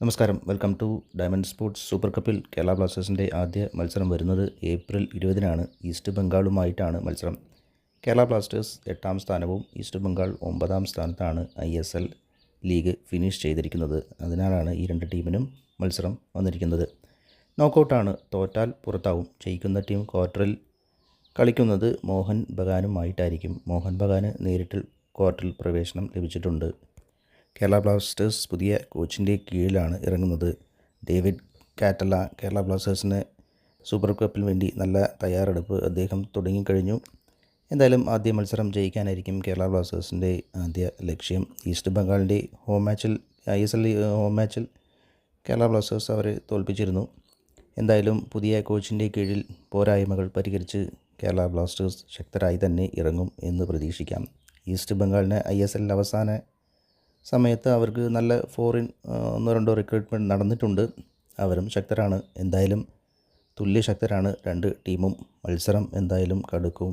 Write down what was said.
നമസ്കാരം. Welcome to diamond sports super കപ്പിൽ കേരള ബ്ലാസ്റ്റേഴ്സിന്റെ ആദ്യ മത്സരം വരുന്നത് ഏപ്രിൽ ഇരുപതിനാണ്. ഈസ്റ്റ് ബംഗാളുമായിട്ടാണ് മത്സരം. കേരള ബ്ലാസ്റ്റേഴ്സ് എട്ടാം സ്ഥാനവും ഈസ്റ്റ് ബംഗാൾ ഒമ്പതാം സ്ഥാനത്താണ് I S L league finish ചെയ്തിരിക്കുന്നത്. അതിനാലാണ് ഈ രണ്ട് ടീമിനും മത്സരം വന്നിരിക്കുന്നത്. നോക്കൗട്ടാണ് തോറ്റാൽ പുറത്താവും. ജയിക്കുന്ന ടീം ക്വാർട്ടറിൽ കളിക്കുന്നത് മോഹൻ ബഗാനുമായിട്ടായിരിക്കും. മോഹൻ ബഗാന് നേരിട്ട് ക്വാർട്ടറിൽ പ്രവേശനം ലഭിച്ചിട്ടുണ്ട്. കേരള ബ്ലാസ്റ്റേഴ്സ് പുതിയ കോച്ചിന്റെ കീഴിലാണ് ഇറങ്ങുന്നത്. ഡേവിഡ് കാറ്റല കേരള ബ്ലാസ്റ്റേഴ്സിന് സൂപ്പർ കപ്പിന് വേണ്ടി നല്ല തയ്യാറെടുപ്പ് അദ്ദേഹം തുടങ്ങിക്കഴിഞ്ഞു. എന്തായാലും ആദ്യ മത്സരം ജയിക്കാനായിരിക്കും കേരള ബ്ലാസ്റ്റേഴ്സിന്റെ ആദ്യ ലക്ഷ്യം. ഈസ്റ്റ് ബംഗാളിന്റെ ഹോം മാച്ചിൽ ഐ എസ് എൽ ഹോം മാച്ചിൽ കേരള ബ്ലാസ്റ്റേഴ്സ് അവരെ തോൽപ്പിച്ചിരുന്നു. എന്തായാലും പുതിയ കോച്ചിന്റെ കീഴിൽ പോരായ്മകൾ പരിഹരിച്ച് കേരള ബ്ലാസ്റ്റേഴ്സ് ശക്തരായി തന്നെ ഇറങ്ങും എന്ന് പ്രതീക്ഷിക്കാം. ഈസ്റ്റ് ബംഗാളിന് ഐ എസ് എൽ അവസാന സമയത്ത് അവർക്ക് നല്ല ഫോറിൻ ഒന്നോ രണ്ടോ റിക്രൂട്ട്മെന്റ് നടന്നിട്ടുണ്ട്. അവരും ശക്തരാണ്. എന്തായാലും തുല്യ ശക്തരാണ്. രണ്ട് ടീമും മത്സരം എന്തായാലും കടുക്കും.